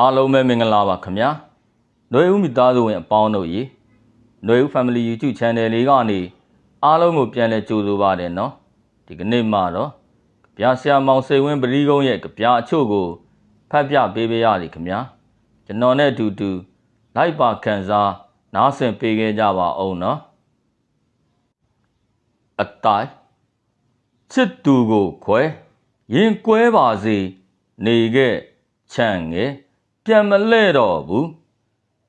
အားလုံးပဲမင်္ဂလာပါခင်ဗျာຫນွေဦးမိသားစုဝင်အပေါင်းတို့ရေຫນွေဦး Family YouTube Channel လေးကနေအားလုံးကိုပြန်လည်ကြိုဆိုပါတယ်နော်ဒီကနေ့မှတော့ဗျာဆရာမောင်စိတ်ဝင်ပရိကုံးရဲ့ဗျာအချို့ကိုဖတ်ပြပေးပေးရစီခင်ဗျာကျွန်တော်နဲ့အတူတူလိုက်ပါခံစားနားဆင်ပေးခဲ့ကြပါအောင်နော်အတိုင်းချစ်သူကိုခွဲရင်ကွဲပါစေနေခဲ့ချမ်းငယ် ပြန်မလဲတော့ဘူး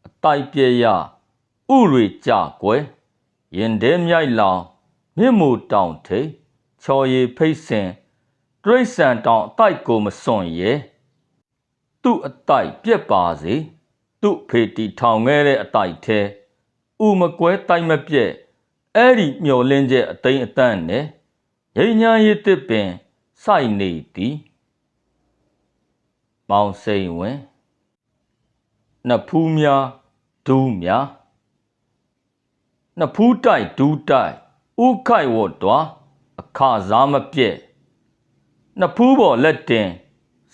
အတိုက်ပြရဥတွေကြကွယ်ရင်တဲမြိုက်လောင်မြင့်မိုတောင်ထိပ်ချော်ရည်ဖိတ်စင်တိရစ္ဆန်တောင်အတိုက်ကိုမစွန့်ရဲသူ့အတိုက်ပြက်ပါစေသူ့ဖေတီထောင်ခဲ့တဲ့အတိုက်ထဲဥမကွဲတိုက်မပြက်အဲ့ဒီမျောလင်းချက်အသိမ့်အတန့်နဲ့ရိညာရည်တစ်ပင်စိုက်နေသည်မောင်စိန်ဝင် နှစ်ဖူးများဒူးများနှစ်ဖူးတိုက်ဒူးတိုက်ဥခိုက်ဝတ်တော်အခစားမပြည့်နှစ်ဖူးပေါ်လက်တင်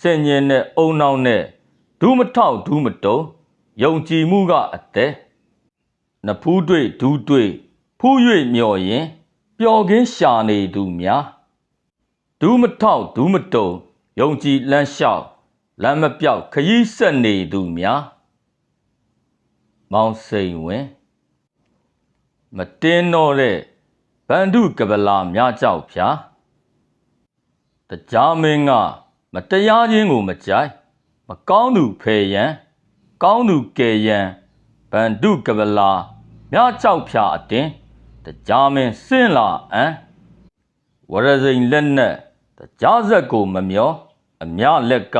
စင်ញင်နဲ့အုံနောက်နဲ့ဒူးမထောက်ဒူးမတုံယုံကြည်မှုကအသက်နှစ်ဖူးတွေ့ဒူးတွေ့ဖူး၍မျော်ရင်ပျော်ကင်းရှာနေသူများဒူးမထောက်ဒူးမတုံယုံကြည်လမ်းလျှောက်လမ်းမပြောက်ခရီးဆက်နေသူများ မောင်စိန်ဝင်မတင်းတော့တဲ့ဗန္ဓုကပလာများကြောက်ဖြာတကြားမင်းကမတရားခြင်းကိုမကြိုက်မကောင်းသူဖယ်ရန်ကောင်းသူကယ်ရန်ဗန္ဓုကပလာများကြောက်ဖြာအတင်းတကြားမင်းစင့်လာအံဝရစိန်လက်နဲ့တကြားဆက်ကိုမမျောအမြလက်က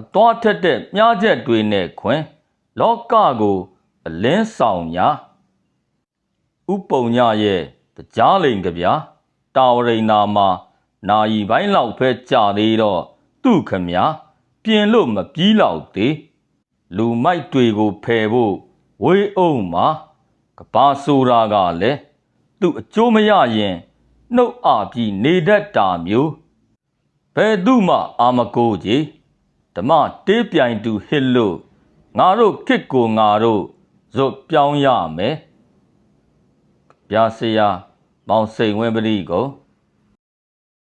အသွားထက်တဲ့မြားချက်တွေနဲ့ခွင်လောကကို အလင်းဆောင်ညာဥပုံညရဲ့ကြားလိန်ကြဗျာတာဝရိန်နာမှာနာယီပိုင်းလောက်ပဲကြာသေးတော့သူ့ခမညာပြင်လို့မပြီးလောက်သေးလူမိုက်တွေကိုဖယ်ဖို့ဝေးအောင်မှာကဘာဆိုတာကလည်းသူ့အကျိုးမရရင်နှုတ်အပြီးနေတတ်တာမျိုးဘယ်သူမှအာမကိုကြီးဓမ္မတေးပြိုင်သူဟစ်လို့ငါတို့ခစ်ကိုငါတို့ ဇွတ်ပြောင်းရမယ်ဗျာဆရာမောင်စိန်ဝင်းပရိကို